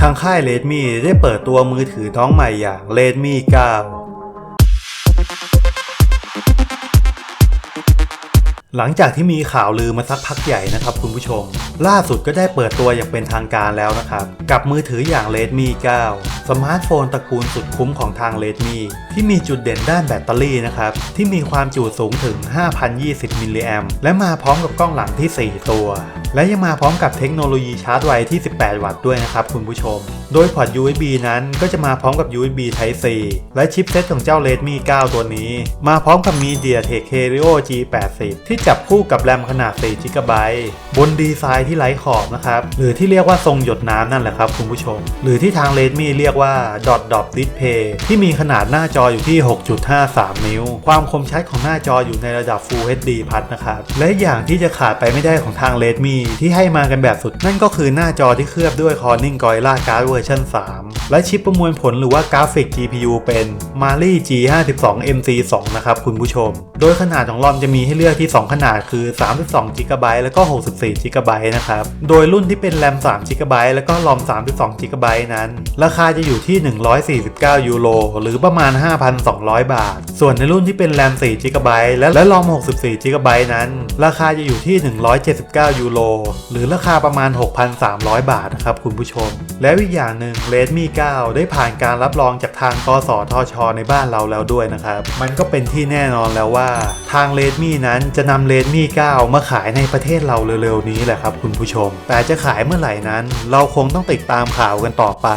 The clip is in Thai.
ทางค่าย Redmi ได้เปิดตัวมือถือน้องใหม่อย่าง Redmi 9 หลังจากที่มีข่าวลือมาสักพักใหญ่นะครับคุณผู้ชม ล่าสุดก็ได้เปิดตัวอย่างเป็นทางการแล้วนะครับ กับมือถืออย่าง Redmi 9 สมาร์ทโฟนตระกูลสุดคุ้มของทาง Redmi ที่มีจุดเด่นด้านแบตเตอรี่นะครับ ที่มีความจุสูงถึง 5,020 มิลลิแอมและมาพร้อมกับกล้องหลังที่ 4 ตัว และยังมาพร้อมกับเทคโนโลยีชาร์จไวที่ 18 วัตต์ด้วยนะครับคุณผู้ชม โดยพอร์ต USB นั้นก็จะมาพร้อมกับ USB Type C และชิปเซ็ตของเจ้า Redmi 9 ตัวนี้ มาพร้อมกับ MediaTek Helio G80 ที่จับคู่กับแรมขนาด 4 GB บนดีไซน์ที่ไร้ขอบนะครับ หรือที่เรียกว่าทรงหยดน้ำนั่นแหละครับคุณผู้ชม หรือที่ทาง Redmi เรียกว่า Dot Dot Display ที่มีขนาดหน้าจออยู่ที่ 6.53 นิ้ว ความคมชัดของหน้าจออยู่ในระดับ Full HD พัดนะครับและอย่างที่จะขาดไปไม่ได้ของทาง Redmi ที่ให้มากันแบบสุด นั่นก็คือหน้าจอที่เคลือบด้วย Corning Gorilla Glass เวอร์ชัน3 และชิปประมวลผลหรือว่ากราฟิก GPU เป็น Mali G52 MC2 นะครับคุณผู้ชม โดยขนาดของรอมจะมีให้เลือกที่ 2 ขนาดคือ 32 GB แล้วก็ 64 GB นะครับ โดยรุ่นที่เป็นแรม3 GB แล้วก็รอม32 GB นั้น ราคาจะอยู่ที่ 149 ยูโรหรือประมาณ 5,200 บาท ส่วนในรุ่นที่เป็นแรม4 GB และและรอม64 GB นั้น ราคาจะอยู่ที่ 179 ยูโรหรือราคาประมาณ 6,300 บาทนะครับคุณผู้ชม แล้วอีกอย่างหนึ่ง Redmi 9ได้ผ่านการรับรองจากทางกสทช ในบ้านเราแล้วด้วยนะครับ มันก็เป็นที่แน่นอนแล้วว่า ทาง Redmi นั้นจะนำ Redmi 9มาขายในประเทศเราเร็วๆนี้แหละครับคุณผู้ชม แต่จะขายเมื่อไหร่นั้น เราคงต้องติดตามข่าวกันต่อไป